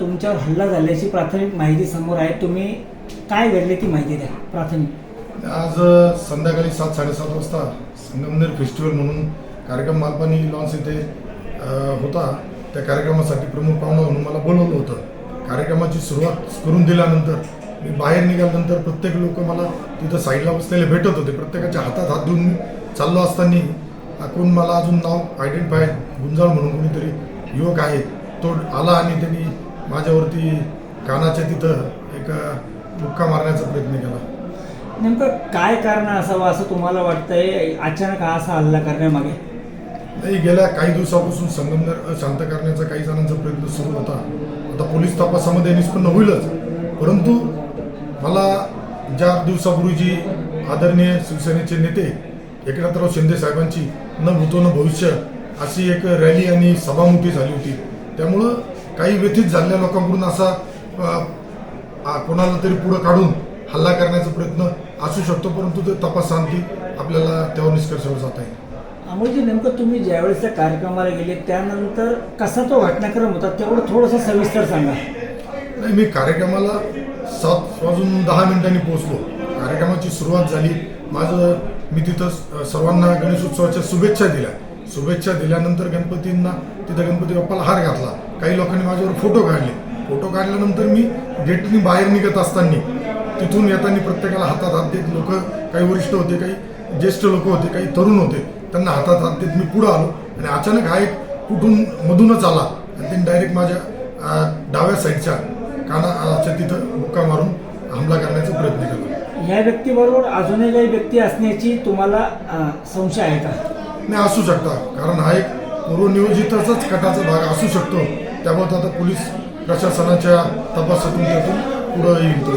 तुमच्यावर हल्ला झाल्याची प्राथमिक माहिती समोर आहे. तुम्ही काय घडले ती माहिती द्या प्राथमिक. आज संध्याकाळी सात साडेसात वाजता संगमनेर फेस्टिवल म्हणून कार्यक्रम मालपानी लॉन्स इथे होता. त्या कार्यक्रमासाठी प्रमुख पाहुणा म्हणून मला बोलवलं होतं. कार्यक्रमाची सुरुवात करून दिल्यानंतर मी बाहेर निघाल्यानंतर प्रत्येक लोक मला तिथं साईडला बसलेले भेटत होते. प्रत्येकाच्या हातात हात देऊन मी चाललो असताना कोण मला अजून नाव आयडेंटिफाय गुंजाळ म्हणून कोणीतरी युवक आहे तो आला आणि त्यांनी माझ्यावरती कानाच्या तिथं एक अ, बुक्का मारण्याचा प्रयत्न केला. नेमकं काय कारण असावं असं तुम्हाला वाटतंय? अचानक हा असा हल्ला करण्यामागे? नाही गेल्या काही दिवसापासून संगमनेर शांत करण्याचा काही जणांचा प्रयत्न सुरू होता. आता पोलीस तपासामध्ये निष्पन्न होईलच. परंतु मला ज्या दिवसापूर्वी जी आदरणीय शिवसेनेचे नेते एकनाथराव शिंदे साहेबांची न भूतो न भविष्य अशी एक रॅली आणि सभा मोठी झाली होती. त्यामुळं काही व्यथित झालेल्या लोकांकडून असा कोणाला तरी पुढं काढून हल्ला करण्याचा प्रयत्न असू शकतो परंतु ते तपासांती आपल्याला त्यावर निष्कर्षावर जाता येईल अमोलजी नेमकं तुम्ही ज्यावेळेस त्या कार्यक्रमाला गेले त्यानंतर कसा तो घटनाक्रम होता? तेवढं थोडंसं सविस्तर सांगा. नाही मी कार्यक्रमाला सात वाजून दहा मिनिटांनी पोहोचलो. कार्यक्रमाची सुरुवात झाली. माझं मी तिथं सर्वांना गणेशोत्सवाच्या शुभेच्छा दिल्या. शुभेच्छा दिल्यानंतर गणपतींना तिथं गणपती बाप्पाला हार घातला. काही लोकांनी माझ्यावर फोटो काढले. फोटो काढल्यानंतर मी गेटनी बाहेर निघत असताना तिथून येताना प्रत्येकाला हातात हात देत लोक काही वरिष्ठ होते काही ज्येष्ठ लोक होते काही तरुण होते त्यांना हातात हात देत मी पुढं आलो. आणि अचानक हा एक कुठून मधूनच आला. आणि त्यांनी डायरेक्ट माझ्या डाव्या साईडच्या कानाच्या तिथं बुक्का मारून हमला करण्याचा प्रयत्न केला. या व्यक्तीबरोबर अजूनही काही व्यक्ती असण्याची तुम्हाला संशय आहे का? नाही असू शकता. कारण हा एक पूर्वनियोजितच कटाचा भाग असू शकतो. त्याबाबत आता पोलीस प्रशासनाच्या तपासातून त्यातून पुढं येईल तो